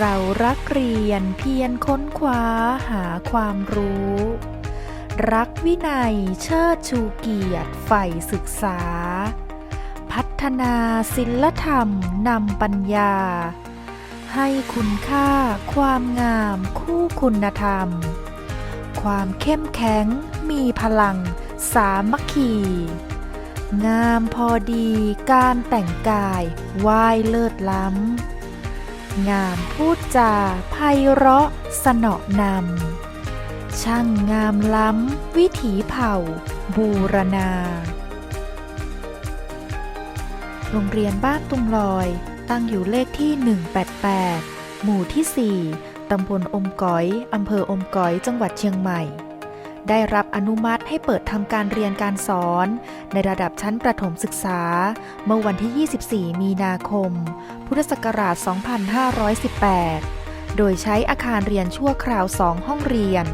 เรารักเรียนเพียรค้นคว้าหาความรู้ รักวินัยเชิดชูเกียรติใฝ่ศึกษา พัฒนาศิลธรรมนำปัญญา ให้คุณค่าความงามคู่คุณธรรม ความเข้มแข็งมีพลังสามัคคีงามพอดีการแต่งกายวายเลิศล้ำ งามพูดจาไพเราะสนอนำ ช่างงามล้ำ วิถีเผ่า บูรณา โรงเรียนบ้านตุงลอย ตั้งอยู่เลขที่ 188 หมู่ที่ 4ตำบลอมก๋อย อำเภออมก๋อย จังหวัดเชียงใหม่ ได้รับอนุมัติให้เปิดทำการเรียนการสอน ในระดับชั้นประถมศึกษา เมื่อวันที่ 24 มีนาคม พุทธศักราช 2518 โดยใช้อาคารเรียนชั่วคราว 2 ห้องเรียน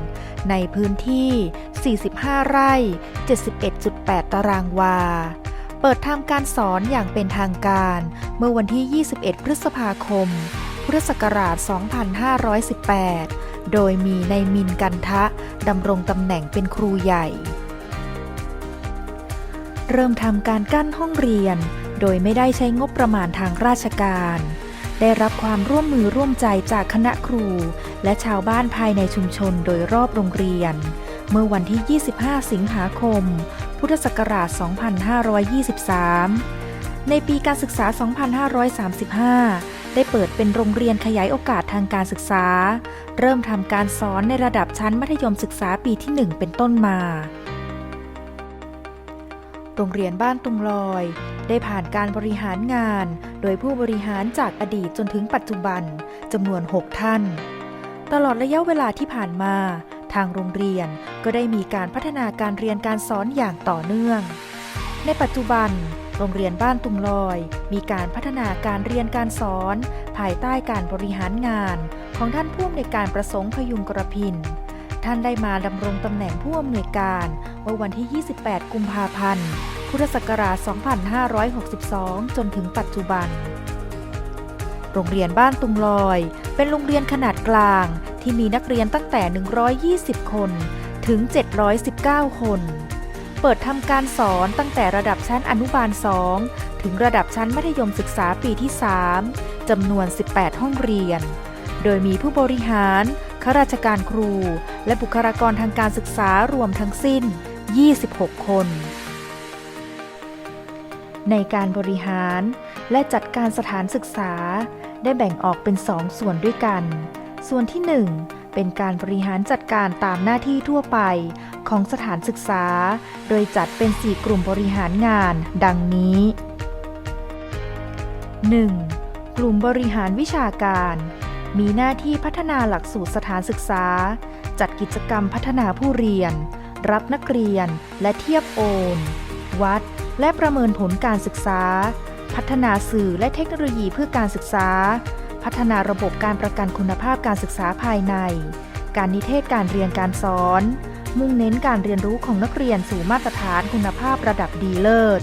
ในพื้นที่ 45 ไร่ 71.8 ตารางวา เปิดทำการสอนอย่างเป็นทางการ เมื่อวันที่ 21 พฤษภาคม พุทธศักราช 2518 โดยมีในายมินกันทะดำรงตำแหน่งเป็นครูใหญ่ เริ่มทำการกั้นห้องเรียน โดยไม่ได้ใช้งบประมาณทางราชการ ได้รับความร่วมมือร่วมใจจากคณะครู และชาวบ้านภายในชุมชนโดยรอบโรงเรียน เมื่อวันที่ 25 สิงหาคม พุทธศักราช 2523 ในปีการศึกษา 2535 ได้เปิดเป็นโรงเรียนขยายโอกาสทางการศึกษา เริ่มทำการสอนในระดับชั้นมัธยมศึกษาปีที่ 1 เป็นต้นมา โรงเรียนบ้านตุงลอย ได้ผ่านการบริหารงาน โดยผู้บริหารจากอดีตจนถึงปัจจุบันจำนวน 6 ท่าน ตลอดระยะเวลาที่ผ่านมา ทางโรงเรียนก็ได้มีการพัฒนาการเรียนการสอนอย่างต่อเนื่อง ในปัจจุบัน โรงเรียนบ้านตุงลอย มีการพัฒนาการเรียนการสอน ภายใต้การบริหารงานของท่านผู้อำนวยการประสงค์พยุงกระพิน ท่านได้มาดำรงตำแหน่งผู้อำนวยการเมื่อวันที่ 28 กุมภาพันธ์ พุทธศักราช 2562 จนถึงปัจจุบัน โรงเรียนบ้านตุงลอย เป็นโรงเรียนขนาดกลางที่มีนักเรียนตั้งแต่ 120 คน ถึง 719 คน เปิดทำการสอนตั้งแต่ระดับชั้นอนุบาล 2 ถึงระดับชั้นมัธยมศึกษาปีที่ 3จำนวน 18 ห้องเรียน โดยมีผู้บริหารข้าราชการครู และบุคลากรทางการศึกษารวมทั้งสิ้น 26 คน ในการบริหารและจัดการสถานศึกษา ได้แบ่งออกเป็นสองส่วนด้วยกัน ส่วนที่ 1เป็นการบริหารจัดการตามหน้าที่ทั่วไป ของสถานศึกษา โดยจัดเป็น 4 กลุ่มบริหารงาน ดังนี้ 1. กลุ่มบริหารวิชาการ มีหน้าที่พัฒนาหลักสูตรสถานศึกษา จัดกิจกรรมพัฒนาผู้เรียน รับนักเรียนและเทียบโอน วัด และประเมินผลการศึกษา พัฒนาสื่อและเทคโนโลยีเพื่อการศึกษา พัฒนาระบบการประกันคุณภาพการศึกษาภายใน การนิเทศการเรียนการสอน มุ่งเน้นการเรียนรู้ของนักเรียนสู่มาตรฐานคุณภาพระดับดีเลิศ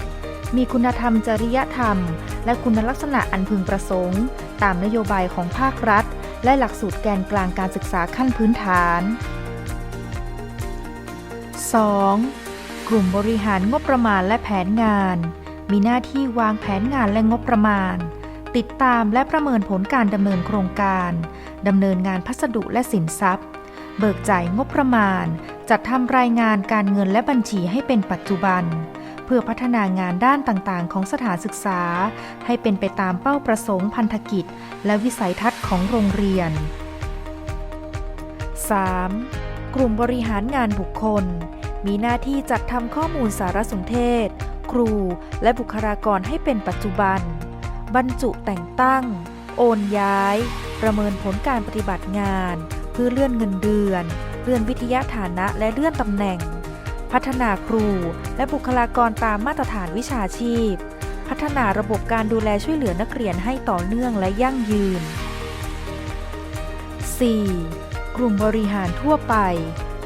มีคุณธรรมจริยธรรม และคุณลักษณะอันพึงประสงค์ ตามนโยบายของภาครัฐ และหลักสูตรแกนกลางการศึกษาขั้นพื้นฐาน 2. กลุ่มบริหารงบประมาณและแผนงาน มีหน้าที่วางแผนงานและงบประมาณ ติดตามและประเมินผลการดำเนินโครงการดำเนินงานพัสดุและสินทรัพย์ เบิกจ่ายงบประมาณ จัดทำรายงานการเงินและบัญชีให้เป็นปัจจุบัน เพื่อพัฒนางานด้านต่างๆ ของสถานศึกษา ให้เป็นไปตามเป้าประสงค์พันธกิจ และวิสัยทัศน์ของโรงเรียน 3. กลุ่มบริหารงานบุคคล มีหน้าที่จัดทำข้อมูลสารสนเทศ ครู และบุคลากรให้เป็นปัจจุบัน บรรจุแต่งตั้ง โอนย้าย ประเมินผลการปฏิบัติงาน เพื่อเลื่อนเงินเดือน เลื่อนวิทยาฐานะและเลื่อนตำแหน่ง พัฒนาครูและบุคลากรตามมาตรฐานวิชาชีพ พัฒนาระบบการดูแลช่วยเหลือนักเรียนให้ต่อเนื่องและยั่งยืน 4. กลุ่มบริหารทั่วไป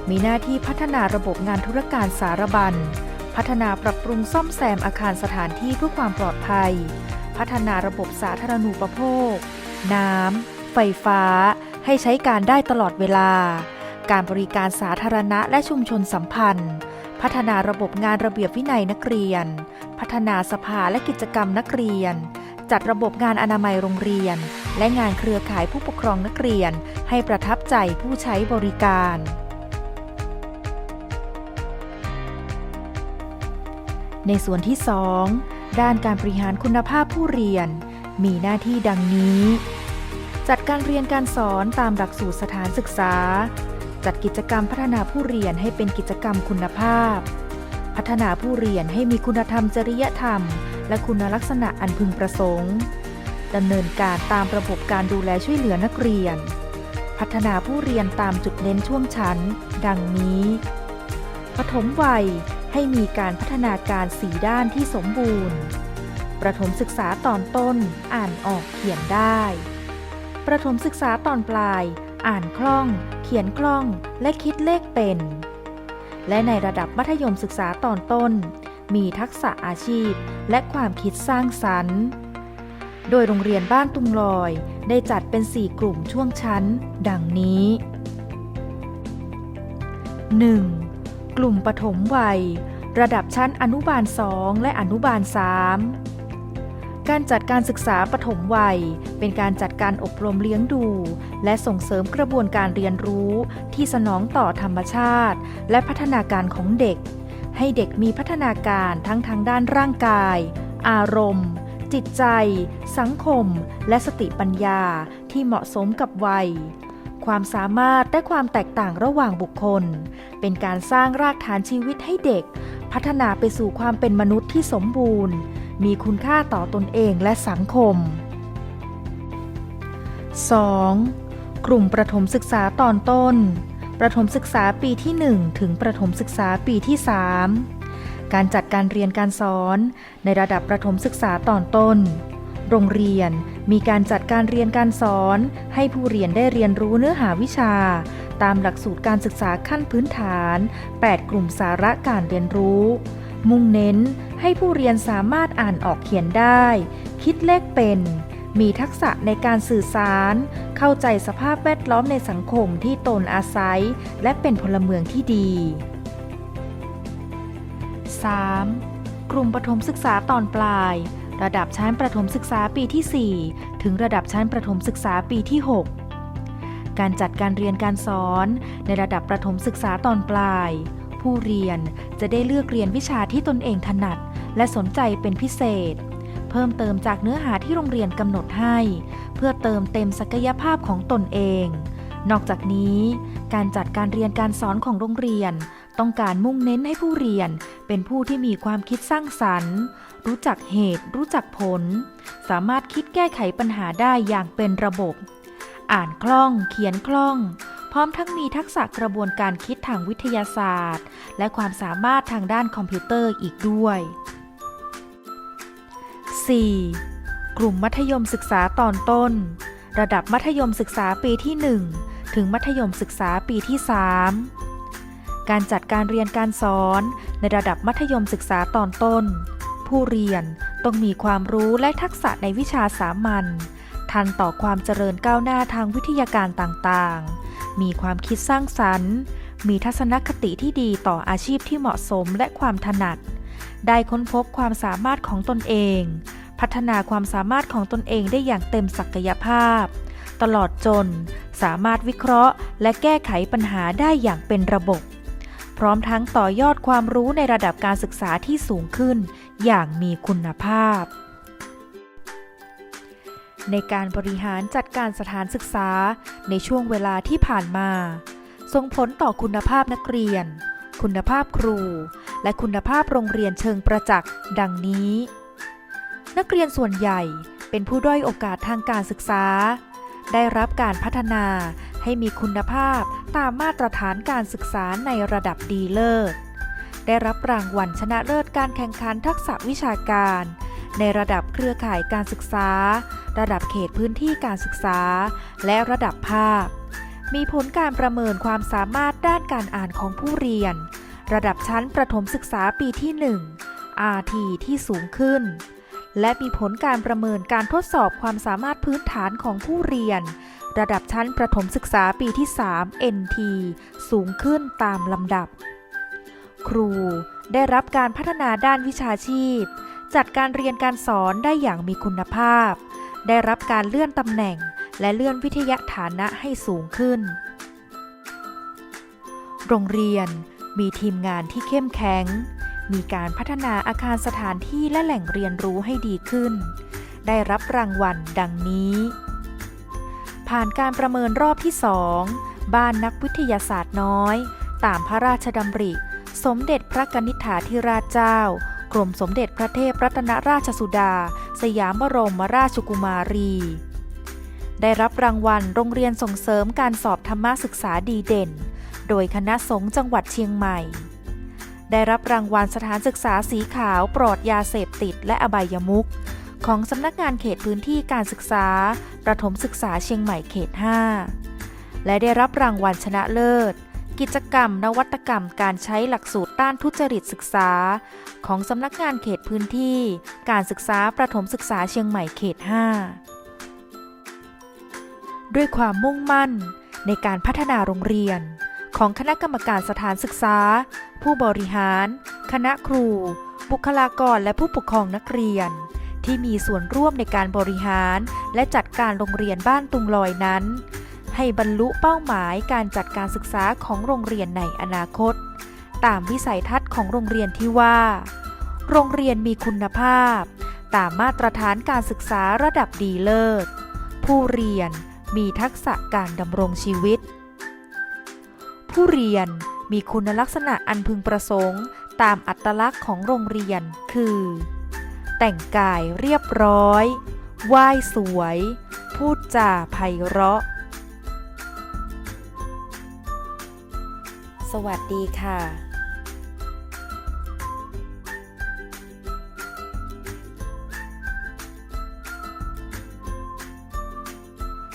มีหน้าที่พัฒนาระบบงานธุรการสารบัญ พัฒนาปรับปรุงซ่อมแซมอาคารสถานที่เพื่อความปลอดภัย พัฒนาระบบสาธารณูปโภค น้ำ ไฟไฟฟ้า ให้ใช้การได้ตลอดเวลา การบริการสาธารณะและชุมชนสัมพันธ์ พัฒนาระบบงานระเบียบวินัยนักเรียน พัฒนาสภาและกิจกรรมนักเรียน จัดระบบงานอนามัยโรงเรียน และงานเครือข่ายผู้ปกครองนักเรียน ให้ประทับใจผู้ใช้บริการ ในส่วนที่ 2 ด้านการบริหารคุณภาพผู้เรียน มีหน้าที่ดังนี้จัดการเรียนการสอนตามหลักสูตรสถานศึกษา จัดกิจกรรมพัฒนาผู้เรียนให้เป็นกิจกรรมคุณภาพ พัฒนาผู้เรียนให้มีคุณธรรมจริยธรรม และคุณลักษณะอันพึงประสงค์ดำเนินการตามระบบการดูแลช่วยเหลือนักเรียน พัฒนาผู้เรียนตามจุดเน้นช่วงชั้น ดังนี้ ปฐมวัยให้มีการพัฒนาการสีด้านที่สมบูรณ์ ประถมศึกษาตอนต้นอ่านออกเขียนได้ ประถมศึกษาตอนปลาย อ่านคล่อง เขียนคล่อง และคิดเลขเป็น และในระดับมัธยมศึกษาตอนต้น มีทักษะอาชีพและความคิดสร้างสรรค์ โดยโรงเรียนบ้านตุงลอยได้จัดเป็น 4 กลุ่มช่วงชั้น ดังนี้ 1. กลุ่มปฐมวัย ระดับชั้นอนุบาล 2 และอนุบาล 3 การจัดการศึกษาปฐมวัย เป็นการจัดการอบรมเลี้ยงดู และส่งเสริมกระบวนการเรียนรู้ที่สนองต่อธรรมชาติ และพัฒนาการของเด็ก ให้เด็กมีพัฒนาการทั้งทางด้านร่างกาย อารมณ์ จิตใจ สังคม และสติปัญญาที่เหมาะสมกับวัย ความสามารถและความแตกต่างระหว่างบุคคล เป็นการสร้างรากฐานชีวิตให้เด็ก พัฒนาไปสู่ความเป็นมนุษย์ที่สมบูรณ์ มีคุณค่าต่อตนเองและสังคม 2. กลุ่มประถมศึกษาตอนต้น ประถมศึกษาปีที่ 1 ถึงประถมศึกษาปีที่ 3 การจัดการเรียนการสอนในระดับประถมศึกษาตอนต้น โรงเรียนมีการจัดการเรียนการสอน ให้ผู้เรียนได้เรียนรู้เนื้อหาวิชา ตามหลักสูตรการศึกษาขั้นพื้นฐาน 8 กลุ่มสาระการเรียนรู้ มุ่งเน้น ให้ผู้เรียนสามารถอ่านออกเขียนได้ คิดเลขเป็น มีทักษะในการสื่อสาร เข้าใจสภาพแวดล้อมในสังคมที่ตนอาศัย และเป็นพลเมืองที่ดี 3. กลุ่มประถมศึกษาตอนปลาย ระดับชั้นประถมศึกษาปีที่ 4 ถึงระดับชั้นประถมศึกษาปีที่ 6 การจัดการเรียนการสอนในระดับประถมศึกษาตอนปลาย ผู้เรียนจะได้เลือกเรียนวิชาที่ตนเองถนัด และสนใจเป็นพิเศษ เพิ่มเติมจากเนื้อหาที่โรงเรียนกำหนดให้ เพื่อเติมเต็มศักยภาพของตนเอง นอกจากนี้ การจัดการเรียนการสอนของโรงเรียน ต้องการมุ่งเน้นให้ผู้เรียน เป็นผู้ที่มีความคิดสร้างสรรค์ รู้จักเหตุ รู้จักผล สามารถคิดแก้ไขปัญหาได้อย่างเป็นระบบ อ่านคล่อง เขียนคล่องพร้อมทั้งมีทักษะกระบวนการคิดทางวิทยาศาสตร์ และความสามารถทางด้านคอมพิวเตอร์อีกด้วย 4. กลุ่มมัธยมศึกษาตอนต้น ระดับมัธยมศึกษาปีที่ 1 ถึงมัธยมศึกษาปีที่ 3 การจัดการเรียนการสอนในระดับมัธยมศึกษาตอนต้น ผู้เรียนต้องมีความรู้และทักษะในวิชาสามัญทันต่อความเจริญก้าวหน้าทางวิทยาการต่างๆ มีความคิดสร้างสรรค์ มีทัศนคติที่ดีต่ออาชีพที่เหมาะสมและความถนัด ได้ค้นพบความสามารถของตนเอง พัฒนาความสามารถของตนเองได้อย่างเต็มศักยภาพ ตลอดจนสามารถวิเคราะห์ และแก้ไขปัญหาได้อย่างเป็นระบบ พร้อมทั้งต่อยอดความรู้ในระดับการศึกษาที่สูงขึ้น อย่างมีคุณภาพ ในการบริหารจัดการสถานศึกษาในช่วงเวลาที่ผ่านมาส่งผลต่อคุณภาพนักเรียน คุณภาพครู และคุณภาพโรงเรียนเชิงประจักษ์ ดังนี้ นักเรียนส่วนใหญ่เป็นผู้ด้อยโอกาสทางการศึกษา ได้รับการพัฒนาให้มีคุณภาพตามมาตรฐานการศึกษาในระดับดีเลิศ ได้รับรางวัลชนะเลิศการแข่งขันทักษะวิชาการ ในระดับเครือข่ายการศึกษา ระดับเขตพื้นที่การศึกษา และระดับภาคมีผลการประเมินความสามารถด้านการอ่านของผู้เรียน ระดับชั้นประถมศึกษาปีที่ 1 RT ที่สูงขึ้น และมีผลการประเมินการทดสอบความสามารถพื้นฐานของผู้เรียน ระดับชั้นประถมศึกษาปีที่ 3 NT สูงขึ้นตามลำดับ ครูได้รับการพัฒนาด้านวิชาชีพ จัดการเรียนการสอนได้อย่างมีคุณภาพ ได้รับการเลื่อนตำแหน่ง และเลื่อนวิทยาฐานะให้สูงขึ้น โรงเรียนมีทีมงานที่เข้มแข็ง มีการพัฒนาอาคารสถานที่และแหล่งเรียนรู้ให้ดีขึ้น ได้รับรางวัลดังนี้ ผ่านการประเมินรอบที่2บ้านนักวิทยาศาสตร์น้อย ตามพระราชดำริ สมเด็จพระกนิษฐาธิราชเจ้ากรมสมเด็จพระเทพรัตนราชสุดา สยามบรมราชกุมารี ได้รับรางวัลโรงเรียนส่งเสริมการสอบธรรมศึกษาดีเด่น โดยคณะสงฆ์จังหวัดเชียงใหม่ ได้รับรางวัลสถานศึกษาสีขาวปลอดยาเสพติดและอบายมุขของสำนักงานเขตพื้นที่การศึกษา ประถมศึกษาเชียงใหม่เขต 5 และได้รับรางวัลชนะเลิศ กิจกรรมนวัตกรรมการใช้หลักสูตรต้านทุจริตศึกษา ของสำนักงานเขตพื้นที่ การศึกษาประถมศึกษาเชียงใหม่เขต 5 ด้วยความมุ่งมั่นในการพัฒนาโรงเรียน ของคณะกรรมการสถานศึกษา ผู้บริหาร คณะครู บุคลากรและผู้ปกครองนักเรียน ที่มีส่วนร่วมในการบริหาร และจัดการโรงเรียนบ้านตุงลอยนั้น ให้บรรลุเป้าหมายการจัดการศึกษาของโรงเรียนในอนาคต ตามวิสัยทัศน์ของโรงเรียนที่ว่า โรงเรียนมีคุณภาพ ตามมาตรฐานการศึกษาระดับดีเลิศผู้เรียนมีทักษะการดำรงชีวิต ผู้เรียนมีคุณลักษณะอันพึงประสงค์ ตามอัตลักษณ์ของโรงเรียน คือ แต่งกายเรียบร้อย ไหว้สวย พูดจาไพเราะ สวัสดีค่ะ